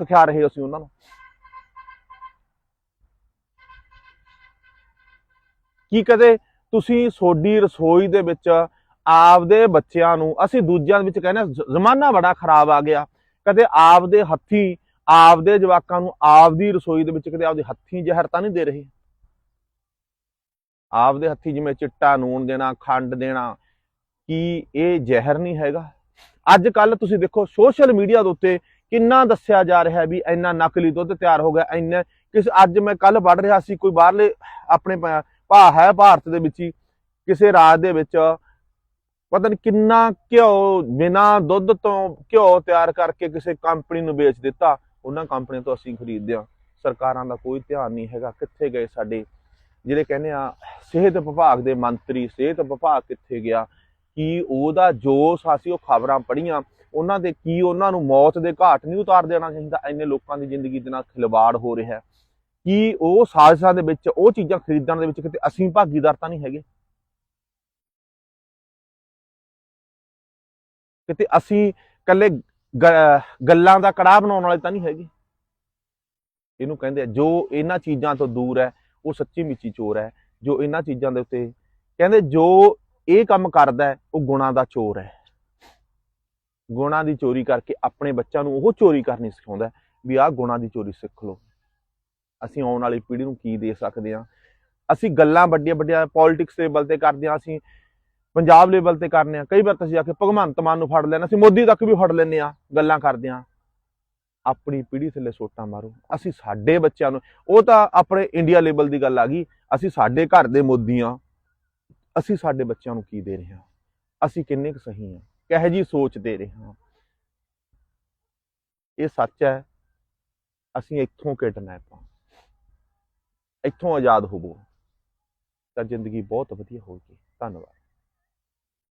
ਸਿਖਾ ਰਹੇ ਅਸੀਂ ਉਹਨਾਂ ਨੂੰ। ਕੀ ਕਦੇ ਤੁਸੀਂ ਸੋਡੀ ਰਸੋਈ ਦੇ ਵਿੱਚ ਆਪਦੇ ਬੱਚਿਆਂ ਨੂੰ, ਅਸੀਂ ਦੂਜਿਆਂ ਵਿੱਚ ਕਹਿੰਦੇ ਜ਼ਮਾਨਾ ਬੜਾ ਖਰਾਬ ਆ ਗਿਆ। ਕਦੇ ਆਪਦੇ ਹੱਥੀ, ਆਪਦੇ ਜਵਾਕਾਂ ਨੂੰ ਆਪਦੀ ਰਸੋਈ ਦੇ ਵਿੱਚ ਕਦੇ ਆਪਦੇ ਹੱਥੀ ਜ਼ਹਿਰ ਤਾਂ ਨਹੀਂ ਦੇ ਰਹੇ? ਆਪਦੇ ਹੱਥੀ ਜਿਵੇਂ ਚਿੱਟਾ ਨੂਣ ਦੇਣਾ, ਖੰਡ ਦੇਣਾ, ਕੀ ਇਹ ਜ਼ਹਿਰ ਨਹੀਂ ਹੈਗਾ? ਅੱਜ ਕੱਲ ਤੁਸੀਂ ਦੇਖੋ, ਸੋਸ਼ਲ ਮੀਡੀਆ ਦੇ ਉੱਤੇ ਕਿੰਨਾ ਦੱਸਿਆ ਜਾ ਰਿਹਾ ਵੀ ਇੰਨਾ ਨਕਲੀ ਦੁੱਧ ਤਿਆਰ ਹੋ ਗਿਆ, ਇੰਨਾ ਕਿਸ, ਅੱਜ ਮੈਂ ਕੱਲ ਪੜ੍ਹ ਰਿਹਾ ਸੀ, ਕੋਈ ਬਾਹਰਲੇ ਆਪਣੇ ਪ- ਭਾ ਹੈ ਭਾਰਤ ਦੇ ਵਿੱਚ ਹੀ, ਕਿਸੇ ਰਾਜ ਦੇ ਵਿੱਚ, ਪਤਾ ਨਹੀਂ ਕਿੰਨਾ ਘਿਓ, ਬਿਨਾ ਦੁੱਧ ਤੋਂ ਘਿਓ ਤਿਆਰ ਕਰਕੇ ਕਿਸੇ ਕੰਪਨੀ ਨੂੰ ਵੇਚ ਦਿੱਤਾ, ਉਹਨਾਂ ਕੰਪਨੀਆਂ ਤੋਂ ਅਸੀਂ ਖਰੀਦਦੇ ਹਾਂ। ਸਰਕਾਰਾਂ ਦਾ ਕੋਈ ਧਿਆਨ ਨਹੀਂ ਹੈਗਾ ਕਿੱਥੇ ਗਏ ਸਾਡੇ। ਜਿਹੜੇ ਕਹਿੰਦੇ ਆ, ਸਿਹਤ ਵਿਭਾਗ ਦੇ ਮੰਤਰੀ, ਸਿਹਤ ਵਿਭਾਗ ਕਿੱਥੇ ਗਿਆ ਕੀ ਉਹਦਾ ਜੋਸ਼ ਅਸੀਂ ਉਹ ਖਬਰਾਂ ਪੜੀਆਂ ਉਹਨਾਂ ਦੇ ਕੀ ਉਹਨਾਂ ਨੂੰ ਮੌਤ ਦੇ ਘਾਟ ਨਹੀਂ ਉਤਾਰ ਦੇਣਾ ਚਾਹੀਦਾ, ਇੰਨੇ ਲੋਕਾਂ ਦੀ ਜ਼ਿੰਦਗੀ ਦੇ ਨਾਲ ਖਿਲਵਾੜ ਹੋ ਰਿਹਾ ਹੈ। ਕੀ ਉਹ ਸਾਜ਼ਿਸ਼ਾਂ ਦੇ ਵਿੱਚ, ਉਹ ਚੀਜ਼ਾਂ ਖਰੀਦਣ ਦੇ ਵਿੱਚ ਕਿਤੇ ਅਸੀਂ ਭਾਗੀਦਾਰ ਤਾਂ ਨਹੀਂ ਹੈਗੇ? ਕਿਤੇ ਅਸੀਂ ਇਕੱਲੇ ਗ- ਗੱਲਾਂ ਦਾ ਕੜਾਹ ਬਣਾਉਣ ਵਾਲੇ ਤਾਂ ਨਹੀਂ ਹੈਗੇ? ਇਹਨੂੰ ਕਹਿੰਦੇ ਆ, ਜੋ ਇਹਨਾਂ ਚੀਜ਼ਾਂ ਤੋਂ ਦੂਰ ਹੈ, ਉਹ ਸੱਚੀ ਮਿੱਚੀ ਚੋਰ ਹੈ। ਜੋ ਇਹਨਾਂ ਚੀਜ਼ਾਂ ਦੇ ਉੱਤੇ, ਕਹਿੰਦੇ ਜੋ ਇਹ ਕੰਮ ਕਰਦਾ ਉਹ ਗੁਣਾ ਦਾ ਚੋਰ ਹੈ। ਗੁਣਾ ਦੀ ਚੋਰੀ ਕਰਕੇ ਆਪਣੇ ਬੱਚਿਆਂ ਨੂੰ ਉਹ ਚੋਰੀ ਕਰਨੀ ਸਿਖਾਉਂਦਾ ਵੀ ਆਹ ਗੁਣਾ ਦੀ ਚੋਰੀ ਸਿੱਖ ਲਓ। ਅਸੀਂ ਆਉਣ ਵਾਲੀ ਪੀੜ੍ਹੀ ਨੂੰ ਕੀ ਦੇ ਸਕਦੇ ਹਾਂ? ਅਸੀਂ ਗੱਲਾਂ ਵੱਡੀਆਂ ਵੱਡੀਆਂ ਪੋਲਿਟਿਕਸ ਲੈਵਲ ਤੇ ਕਰਦੇ ਹਾਂ, ਅਸੀਂ ਪੰਜਾਬ ਲੈਵਲ ਤੇ ਕਰਨੇ ਆ ਕਈ ਵਾਰ ਤਾਂ ਅਸੀਂ ਆ ਕੇ ਭਗਵੰਤ ਮਾਨ ਨੂੰ ਫੜ ਲੈਣਾ ਅਸੀਂ ਮੋਦੀ ਤੱਕ ਵੀ ਫੜ ਲੈਂਦੇ ਆ ਗੱਲਾਂ ਕਰਦੇ ਆ ਆਪਣੀ ਪੀੜ੍ਹੀ ਥੱਲੇ ਸੋਟਾਂ ਮਾਰੋ। ਅਸੀਂ ਸਾਡੇ ਬੱਚਿਆਂ ਨੂੰ, ਉਹ ਤਾਂ ਆਪਣੇ ਇੰਡੀਆ ਲੈਵਲ ਦੀ ਗੱਲ ਆ ਗਈ, ਅਸੀਂ ਸਾਡੇ ਘਰ ਦੇ ਮੋਦੀ ਆ ਅਸੀਂ ਸਾਡੇ ਬੱਚਿਆਂ ਨੂੰ ਕੀ ਦੇ ਰਹੇ ਹਾਂ? ਅਸੀਂ ਕਿੰਨੇ ਕੁ ਸਹੀ ਹਾਂ? ਕਿਹੋ ਜੀ ਸੋਚ ਦੇ ਰਹੇ ਹਾਂ? ਇਹ ਸੱਚ ਹੈ, ਅਸੀਂ ਇੱਥੋਂ ਕਿਡਨੈਪ ਹਾਂ ਇੱਥੋਂ ਆਜ਼ਾਦ ਹੋਵੋ। ਤਾਂ ਜ਼ਿੰਦਗੀ ਬਹੁਤ ਵਧੀਆ ਹੋਵੇਗੀ। ਧੰਨਵਾਦ।